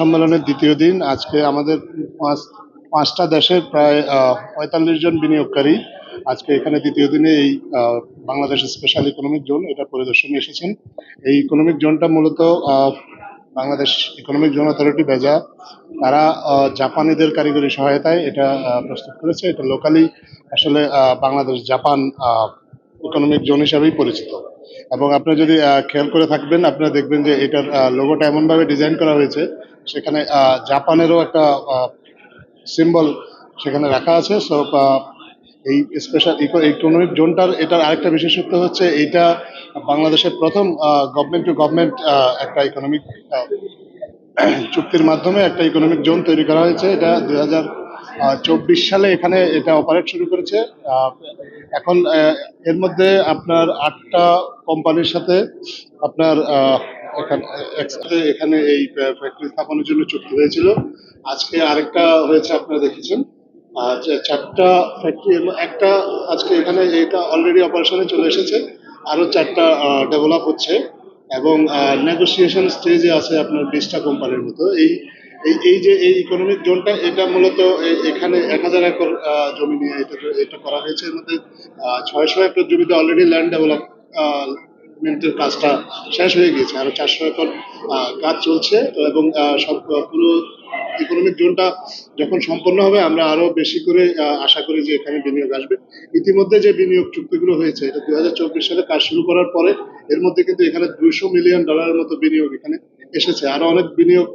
সম্মেলনের দ্বিতীয় দিন, আজকে আমাদের পাঁচ, পাঁচটা দেশের প্রায় পঁয়তাল্লিশ জন বিনিয়োগকারী আজকে এখানে দ্বিতীয় দিনে এই বাংলাদেশ স্পেশাল ইকোনমিক জোন এটা পরিদর্শনে এসেছেন। এই ইকোনমিক জোনটা মূলত বাংলাদেশ ইকোনমিক জোন অথরিটি বেজা তারা জাপানিদের কারিগরি সহায়তায় এটা প্রস্তুত করেছে। এটা লোকালি আসলে বাংলাদেশ জাপান ইকোনমিক জোন হিসাবেই পরিচিত। এবং আপনারা যদি খেয়াল করে থাকবেন, আপনারা দেখবেন যে এটার লোগোটা এমনভাবে ডিজাইন করা হয়েছে, সেখানে জাপানেরও একটা সিম্বল সেখানে রাখা আছে। সো এই স্পেশাল ইকো ইকোনমিক জোনটার এটার আরেকটা বিশেষত্ব হচ্ছে এটা বাংলাদেশের প্রথম গভর্নমেন্ট টু গভর্নমেন্ট একটা ইকোনমিক চুক্তির মাধ্যমে একটা ইকোনমিক জোন তৈরি করা হয়েছে। এটা দুই হাজার চব্বিশ সালে এখানে এটা অপারেট শুরু করেছে। এখন এর মধ্যে আপনার আটটা কোম্পানির সাথে আপনার একসাথে এখানে এই ফ্যাক্টরি স্থাপনের জন্য চুক্তি হয়েছিল। আজকে আরেকটা হয়েছে, আপনারা দেখেছেন। চারটা ফ্যাক্টরি একটা আজকে এখানে এটা অলরেডি অপারেশনে চলে এসেছে। আরও চারটা ডেভেলপ হচ্ছে। এবং নেগোসিয়েশন স্টেজে আছে আপনার বিশটা কোম্পানির মতো। এই এই এই যে, এই ইকোনমিক জোনটা, এটা মূলত এখানে এক হাজার একর জমি নিয়ে এটা এটা করা হয়েছে। এর মধ্যে ছয়শো একর জমিতে অলরেডি ল্যান্ড ডেভেলপ ডেভেলপমেন্টের কাজটা শেষ হয়ে গিয়েছে। আরও চারশো একর কাজ চলছে। এবং সব পুরো ইকোনমিক জোনটা যখন সম্পন্ন হবে, আমরা আরও বেশি করে আশা করি যে এখানে বিনিয়োগ আসবে। ইতিমধ্যে যে বিনিয়োগ চুক্তিগুলো হয়েছে, এটা দুই হাজার চব্বিশ সালে কাজ শুরু করার পরে, এর মধ্যে কিন্তু এখানে দুইশো মিলিয়ন ডলারের মতো বিনিয়োগ এখানে এসেছে। আরও অনেক বিনিয়োগ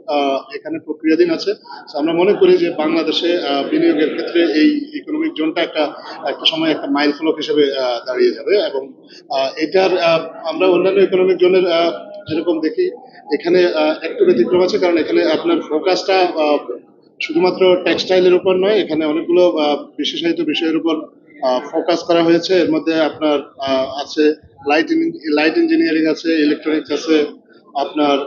এখানে প্রক্রিয়াধীন আছে। আমরা মনে করি যে বাংলাদেশে বিনিয়োগের ক্ষেত্রে এই ইকোনমিক জোনটা একটা একটা সময় একটা মাইল ফলক হিসেবে দাঁড়িয়ে যাবে এবং এটার আমরা অন্যান্য ইকোনমিক জোনের যেরকম দেখি, এখানে একটু ব্যতিক্রম আছে কারণ এখানে আপনার ফোকাসটা শুধুমাত্র টেক্সটাইলের উপর নয়, এখানে অনেকগুলো বিশেষায়িত বিষয়ের উপর ফোকাস করা হয়েছে। এর মধ্যে আপনার আছে লাইট লাইট ইঞ্জিনিয়ারিং আছে ইলেকট্রনিক্স আছে আপনার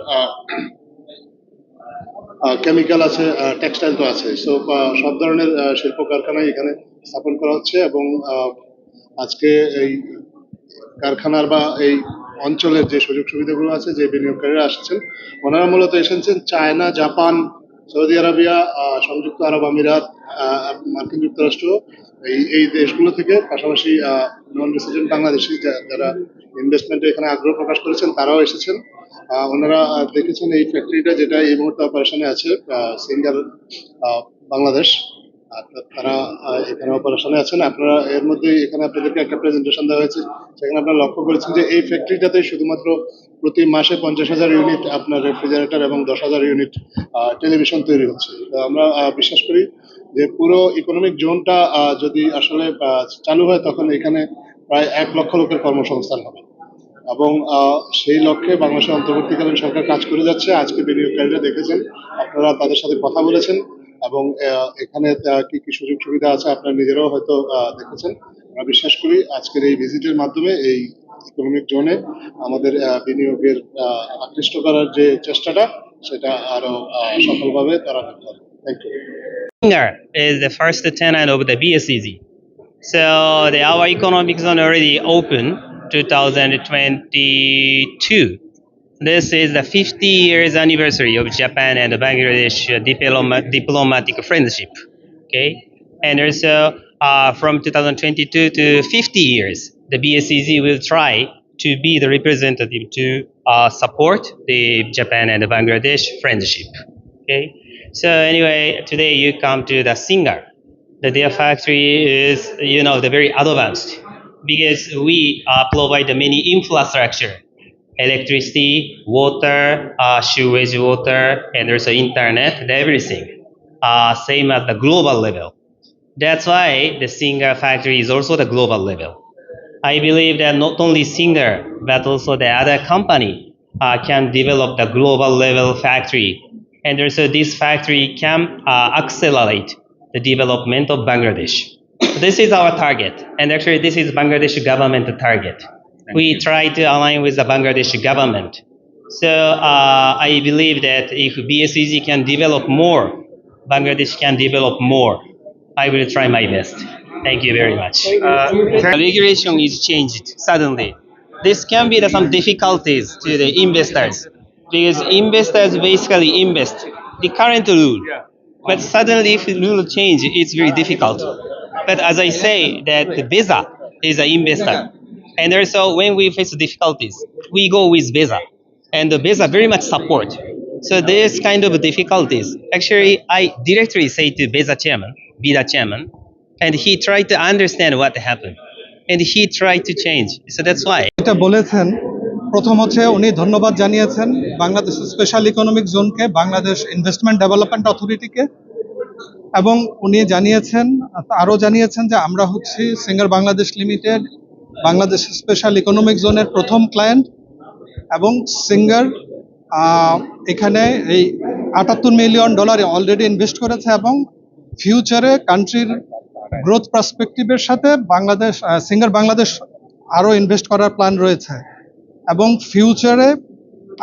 কেমিক্যাল আছে টেক্সটাইল তো আছে। সো সব ধরনের শিল্প কারখানাই এখানে স্থাপন করা হচ্ছে এবং আজকে এই কারখানার বা এই অঞ্চলের যে সুযোগ সুবিধাগুলো আছে, যে বিনিয়োগকারীরা আসছেন, ওনারা মূলত এসেছেন চায়না, জাপান, সৌদি আরবিয়া সংযুক্ত আরব আমিরাত মার্কিন যুক্তরাষ্ট্র, এই এই দেশগুলো থেকে, পাশাপাশি নন রেসিডেন্ট বাংলাদেশি যারা ইনভেস্টমেন্টে এখানে আগ্রহ প্রকাশ করেছেন, তারাও এসেছেন। ওনারা দেখেছেন এই ফ্যাক্টরিটা যেটা এই মুহূর্তে অপারেশনে আছে সিঙ্গার বাংলাদেশ। তারা এখানে অপারেশনে আছেন। আপনারা, এর মধ্যে এখানে আপনাদেরকে একটা প্রেজেন্টেশন দেওয়া হয়েছে। সেখানে আপনারা লক্ষ্য করেছেন যে এই ফ্যাক্টরিটাতে শুধুমাত্র প্রতি মাসে পঞ্চাশ হাজার ইউনিট আপনার রেফ্রিজারেটর এবং দশ হাজার ইউনিট টেলিভিশন তৈরি হচ্ছে। আমরা বিশ্বাস করি যে পুরো ইকোনমিক জোনটা যদি আসলে চালু হয়, তখন এখানে প্রায় এক লক্ষ লোকের কর্মসংস্থান হবে। এবং সেই লক্ষ্যে বাংলাদেশের অন্তর্বর্তীকালীন সরকার কাজ করে যাচ্ছে। আজকে বিনিয়োগকারীরা দেখেছেন আপনারা তাদের সাথে কথা বলেছেন এবং এখানে কি কি সুযোগ সুবিধা আছে আপনারা নিজেরাও হয়তো দেখেছেন। আমরা বিশ্বাস করি আজকের এই ভিজিটের মাধ্যমে এই ইকোনমিক জোনে আমাদের বিনিয়োগের আকৃষ্ট করার যে চেষ্টাটা সেটা আরও সফলভাবে তারা করতে হবে thank you is the first tenant of the BSEG. So the, our economic zone already open. 2022. This is the 50 years anniversary of Japan and Bangladesh diploma, diplomatic friendship. Okay, and also uh, from 2022 to 50 years, the BSEG will try to be the representative to uh, support the Japan and Bangladesh friendship. Okay, so anyway, today you come to the Singer. The their factory is, you know, the very advanced because we uh, provide the many infrastructure, electricity, water, uh, sewage water, and also internet, and everything. Uh, same at the global level. That's why the Singer factory is also the global level. I believe that not only Singer, but also the other company uh, can develop the global level factory. And also this factory can uh, accelerate the development of Bangladesh. This is our target. And actually this is Bangladesh government target. we try to align with the Bangladesh government. So uh, I believe that if BSEG can develop more, Bangladesh can develop more. I will try my best. Thank you very much. Uh, the regulation is changed suddenly. This can be some difficulties to the investors because investors basically invest the current rule. But suddenly, if the rule change, it's very difficult. But as I say, that Visa is an investor, and also when we face difficulties, we go with Visa, and the Visa very much support. So this kind of difficulties, actually, I directly say to Visa chairman, Visa chairman, and he tried to understand what happened, and he tried to change. So that's why. বলেছেন প্রথম হচ্ছে উনি ধন্যবাদ জানিয়েছেন Bangladesh special economic জোনকে Bangladesh investment development অথরিটিকে এবং উনি জানিয়েছেন, আরও জানিয়েছেন যে আমরা হচ্ছি Singer Bangladesh limited Bangladesh special economic জোনের প্রথম ক্লায়েন্ট এবং সিঙ্গার এখানে এই আটাত্তর মিলিয়ন ডলারে অলরেডি ইনভেস্ট করেছে এবং ফিউচারে কান্ট্রির গ্রোথ পার্সপেক্টিভের সাথে বাংলাদেশ সিঙ্গার বাংলাদেশ আরও ইনভেস্ট করার প্ল্যান রয়েছে এবং ফিউচারে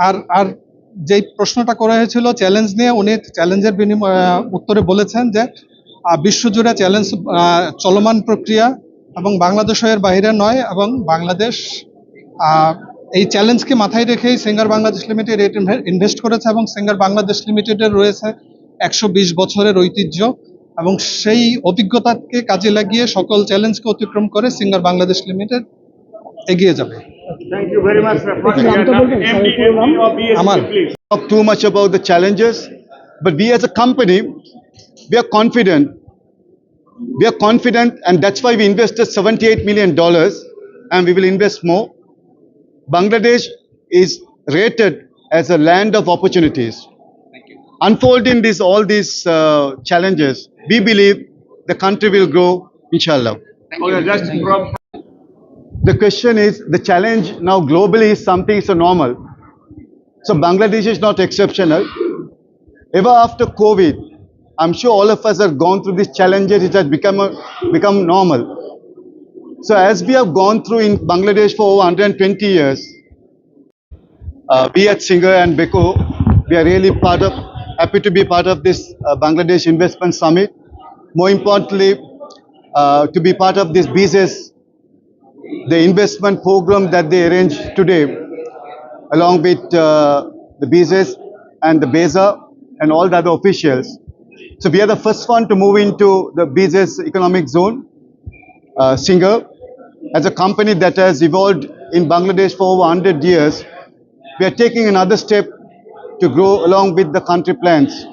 আর আর যেই প্রশ্নটা করা হয়েছিল চ্যালেঞ্জ নিয়ে উনি চ্যালেঞ্জের বিনিময় উত্তরে বলেছেন যে বিশ্বজুড়ে চ্যালেঞ্জ চলমান প্রক্রিয়া এবং বাংলাদেশের বাইরে নয় এবং বাংলাদেশ এই চ্যালেঞ্জকে মাথায় রেখেই সিঙ্গার বাংলাদেশ লিমিটেড ইনভেস্ট করেছে এবং সিঙ্গার বাংলাদেশ লিমিটেডের রয়েছে একশো বিশ বছরের ঐতিহ্য এবং সেই অভিজ্ঞতাকে কাজে লাগিয়ে সকল চ্যালেঞ্জকে অতিক্রম করে সিঙ্গার বাংলাদেশ লিমিটেড এগিয়ে যাবে আমার talk too much about the challenges, but we as a company, we are confident. We are confident, and that's why we invested $78 million, and we will invest more. Bangladesh is rated as a land of opportunities. Unfolding these all these uh, challenges, we believe the country will grow, inshallah. The question is, the challenge now globally is something is so normal. So Bangladesh is not exceptional. Ever after COVID, I'm sure all of us have gone through these challenges. It has become a, become normal. So as we have gone through in Bangladesh for over 120 years, uh, we at Singer and Beko, we are really part of, happy to be part of this uh, Bangladesh Investment Summit. More importantly, uh, to be part of this business, the investment program that they arranged today along with uh, the BZS and the BESA and all the other officials. So we are the first one to move into the BZS economic zone. Uh, Singer, as a company that has evolved in Bangladesh for over 100 years, we are taking another step to grow along with the country plans.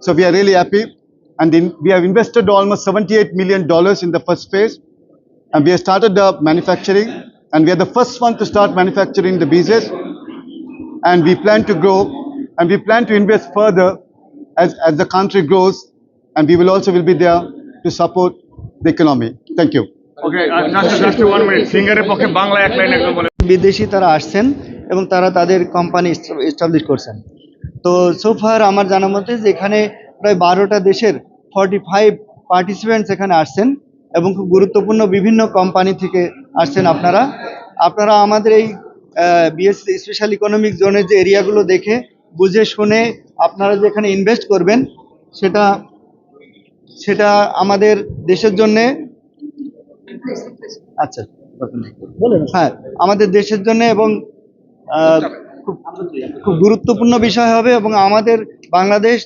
So we are really happy. And in, we have invested almost $78 million in the first phase. And we have started the manufacturing. And we are the first one to start manufacturing the BZS and we plan to grow and we plan to invest further as, as the country grows and we will also will be there to support the economy. Thank you. পক্ষে বাংলা এক line বিদেশি তারা আসছেন এবং তারা তাদের company establish করছেন তো সোফার আমার জানা মতে যে এখানে প্রায় বারোটা দেশের ফর্টি ফাইভ পার্টিসিপেন্টস এখানে আসছেন এবং খুব গুরুত্বপূর্ণ বিভিন্ন কোম্পানি থেকে আসছেন আপনারা। আপনারা আমাদের এই বিএসসি স্পেশাল ইকোনমিক জোনের যে এরিয়াগুলো দেখে, বুঝে শুনে আপনারা যেখানে ইনভেস্ট করবেন, সেটা সেটা আমাদের দেশের জন্যে আচ্ছা হ্যাঁ আমাদের দেশের জন্য এবং খুব খুব গুরুত্বপূর্ণ বিষয় হবে এবং আমাদের বাংলাদেশ,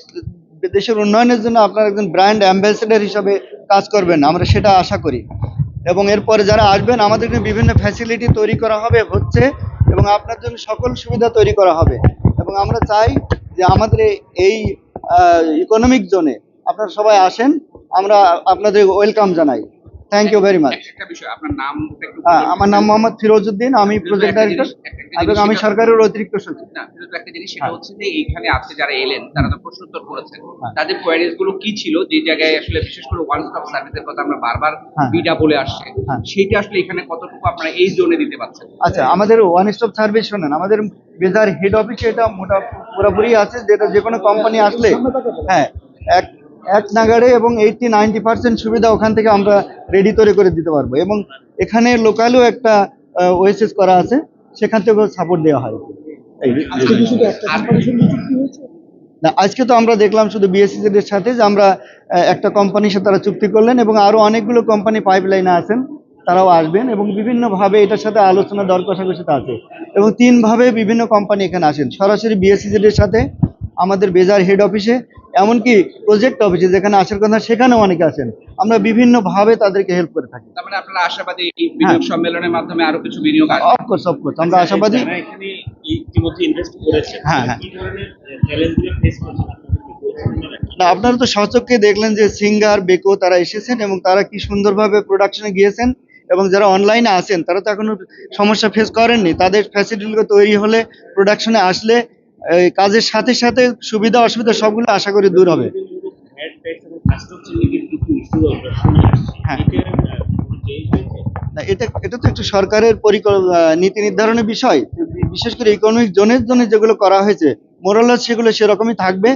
দেশের উন্নয়নের জন্য আপনারা একজন ব্র্যান্ড অ্যাম্বাসেডার হিসাবে কাজ করবেন, আমরা সেটা আশা করি। এবং এরপরে যারা আসবেন, আমাদের বিভিন্ন ফ্যাসিলিটি তৈরি করা হবে, হচ্ছে, এবং আপনার জন্য সকল সুবিধা তৈরি করা হবে। এবং আমরা চাই যে আমাদের এই ইকোনমিক জোনে আপনারা সবাই আসেন, আমরা আপনাদের ওয়েলকাম জানাই। থ্যাংক ইউ ভেরি মাচ বিষয় আপনার নাম হ্যাঁ, আমার নাম মোহাম্মদ ফিরোজউদ্দিন আমি প্রজেক্ট ডাইরেক্টর এবং আমি সরকারের অতিরিক্ত সচিব। একটা জিনিস সেটা হ্যাঁ। হচ্ছে যে এইখানে আজকে যারা এলেন তারা তো প্রশ্ন উত্তর করেছেন। তাদের কোয়ারিজগুলো কি ছিল? যে জায়গায় আসলে বিশেষ করে ওয়ান স্টপ সার্ভিসের কথা আমরা বারবার হ্যাঁ। বিডা বলে আসছে। হ্যাঁ। সেইটা আসলে এখানে কতটুকু আপনারা এই জোনে দিতে পারছেন? আচ্ছা আমাদের ওয়ান স্টপ সার্ভিস শোনেন আমাদের বেজার হেড অফিসে এটা মোটা পুরোপুরি আছে যেটা যে কোনো কোম্পানি আসলে হ্যাঁ এক এক নাগাড়ে এবং এইটটি নাইনটি পার্সেন্ট সুবিধা ওখান থেকে আমরা রেডি তৈরি করে দিতে পারব। এবং এখানে লোকালও একটা ওয়েসেস করা আছে সেখান থেকেও সাপোর্ট দেওয়া হয়। না আজকে তো আমরা দেখলাম শুধু বিএসসি এর সাথে যে আমরা একটা কোম্পানির সাথে তারা চুক্তি করলেন এবং আরও অনেকগুলো কোম্পানি পাইপলাইনে আছেন তারাও আসবেন এবং বিভিন্নভাবে এটার সাথে আলোচনা দর কষাকষিতে আছে। এবং তিনভাবে বিভিন্ন কোম্পানি এখানে আসেন। সরাসরি বিএসসি এর সাথে আমাদের বেজার হেড অফিসে এমনকি প্রজেক্ট অফিসে যেখানে আসার কথা সেখানেও অনেকে আছেন। আমরা বিভিন্নভাবে তাদেরকে হেল্প করে থাকি। তার মানে আপনারা আশাবাদী এই বিনিয়োগ সম্মেলনের মাধ্যমে আরও কিছু বিনিয়োগ আসবে অফকোর্স অফকোর্স আমরা আশাবাদী এখানে ইতিমধ্যে ইনভেস্ট করেছে হ্যাঁ, হ্যাঁ। কি ধরনের চ্যালেঞ্জগুলো ফেস করছেন? না আপনারা তো সচক্ষে দেখলেন যে সিঙ্গার বেকো তারা এসেছেন এবং তারা কি সুন্দরভাবে প্রোডাকশনে গিয়েছেন এবং যারা অনলাইনে আছেন তারা তো এখনও সমস্যা ফেস করেননি। তাদের ফ্যাসিলিটিগুলো তৈরি হলে প্রোডাকশনে আসলে কাজের সাথে সাথে সুবিধা অসুবিধা সবগুলো আশা করি দূর হবে। হ্যাঁ। এটা এটা তো একটু সরকারের নীতি নির্ধারণের বিষয়। বিশেষ করে ইকোনমিক জোনের জন্য যেগুলো করা হয়েছে মোরালাস সেগুলো সেরকমই থাকবে।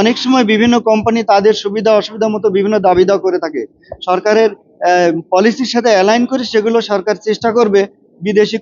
অনেক সময় বিভিন্ন কোম্পানি তাদের সুবিধা, অসুবিধা মতো বিভিন্ন দাবি দাওয়া করে থাকে। সরকারের পলিসির সাথে অ্যালাইন করে সেগুলো সরকার চেষ্টা করবে। বিদেশি